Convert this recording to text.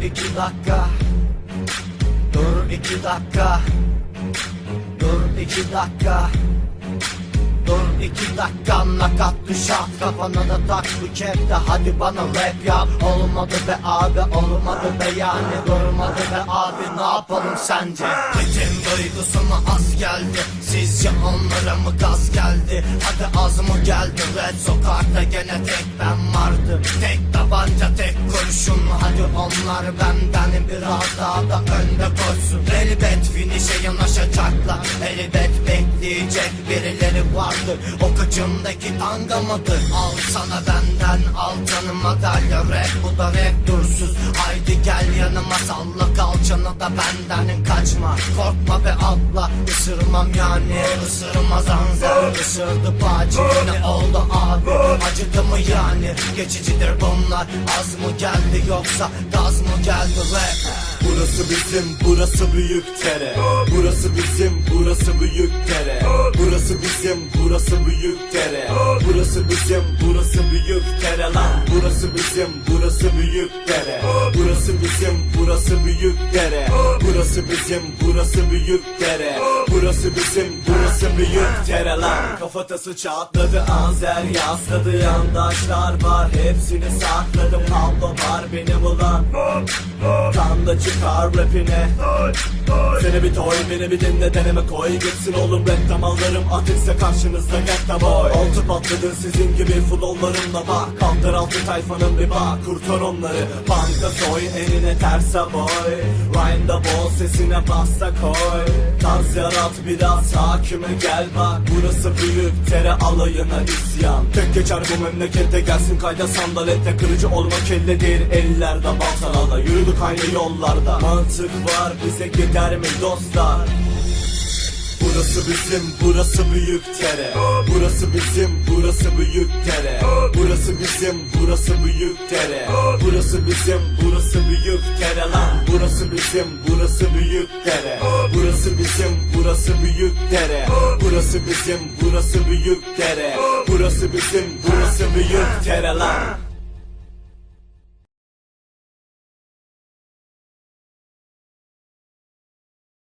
Dur iki dakika. Dur iki dakika. Dur iki dakika. Dur iki dakika. Nakat düşat Kafana da tak bu kepte. Hadi bana rap yap. Olmadı be abi olmadı be yani. Durmadı be abi ne yapalım sence? Ritim duygusuna az geldi. Sizce onlara mı gaz geldi? Hadi az mı geldi? Red sokakta gene tek ben vardım. Tek onlar benden biraz daha da önde koysun Elbet finişe yanaşacaklar. Elbet bekleyecek birileri vardır. O kıçımdaki tanga mıdır Al sana benden al canım madalya. Rap bu da rap dursuz. Haydi gel yanıma salla kalçanı da benden kaçma. Korkma be abla ısırmam yani. Isırmaz anzer ısırdı bacı. Ne oldu abi acıdı mı yani? Geçicidir bunlar. Az mı geldi yoksa gaz mı geldi? Rap Burası bizim, burası büyük tere. Burası bizim, burası büyük tere. Burası bizim, burası büyük tere. Burası bizim, burası büyük tere lan. Burası bizim, burası büyük tere. Burası bizim, burası büyük tere Burası bizim, burası büyük tere Burası bizim, burası büyük tere lan. Kafatası çatladı anzer yasladı. Yandaşlar var Hepsini sakladım. Pablo var benim ulan da çıkar rapine. Seni bir toy beni bir dinle deneme koy Gitsin oğlum reklam alırım ateşse karşınızda get boy. Altı patladı sizin gibi flowlarımla bak. Kaldır altı tayfanın bir bak kurtar onları. Banka soy eline terse boy. Rhyme'da bol sesine basta koy. Tarz yarat biraz hakime gel bak. Burası büyük tere alayına isyan. Tek geçer bu memlekette gelsin kayda sandalette. Kırıcı olma kelle değil ellerde baltalarla Yürüdük aynı yollarda. Mantık var bize gider mi dostlar? Burası bizim, burası büyük tere. Burası bizim, burası büyük tere. Burası bizim, burası büyük tere. Burası bizim, burası büyük tere lan. Burası bizim, burası büyük tere. Burası bizim, burası büyük tere. Burası bizim, burası büyük tere. Burası bizim, burası büyük tere lan